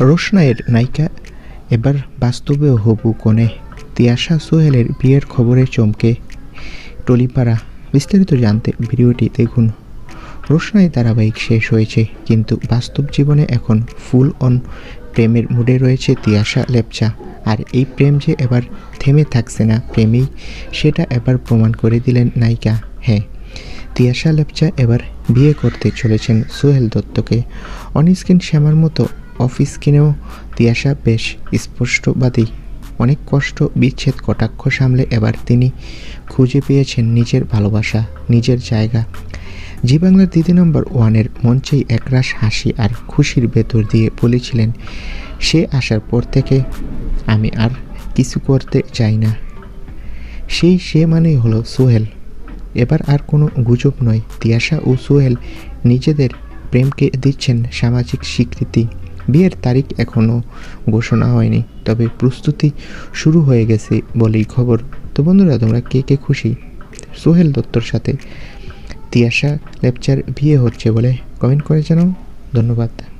রোশনাইয়ের নায়িকা, এবার বাস্তবেও হবু কোণে তিয়াশা সোহেলের বিয়ের খবরে চমকে টলিপাড়া। বিস্তারিত জানতে ভিডিওটি দেখুন। রোশনাই ধারাবাহিক শেষ হয়েছে, কিন্তু বাস্তব জীবনে এখন ফুল অন প্রেমের মুডে রয়েছে তিয়াশা লেপচা। আর এই প্রেম যে এবার থেমে থাকছে না প্রেমেই, সেটা এবার প্রমাণ করে দিলেন নায়িকা। হ্যাঁ তিয়াশা লেপচা এবার বিয়ে করতে চলেছেন সোহেল দত্তকে। অনস্ক্রিন শ্যামার মতো অফ স্ক্রিনেও তিয়াশা বেশ স্পষ্টবাদী অনেক কষ্ট, বিচ্ছেদ, কটাক্ষ সামলে এবার তিনি খুঁজে পেয়েছেন নিজের ভালোবাসা, নিজের জায়গা। জি বাংলার দিদি নম্বর ওয়ানের মঞ্চেই একরাশ হাসি আর খুশির ভেতর দিয়ে বলেছিলেন, সে আসার পর থেকে আমি আর কিছু করতে চাই না। সেই সে মানেই হলো সোহেল। এবার আর কোনো গুজব নয়। তিয়াশা ও সোহেল নিজেদের প্রেমকে দিচ্ছেন সামাজিক স্বীকৃতি। বিয়ের তারিখ এখনও ঘোষণা হয়নি, তবে প্রস্তুতি শুরু হয়ে গেছে বলেই খবর। তো বন্ধুরা, তোমরা কে কে খুশি? সোহেল দত্তর সাথে তিয়াশা লেপচার বিয়ে হচ্ছে বলে কমেন্ট করে জানাও। ধন্যবাদ।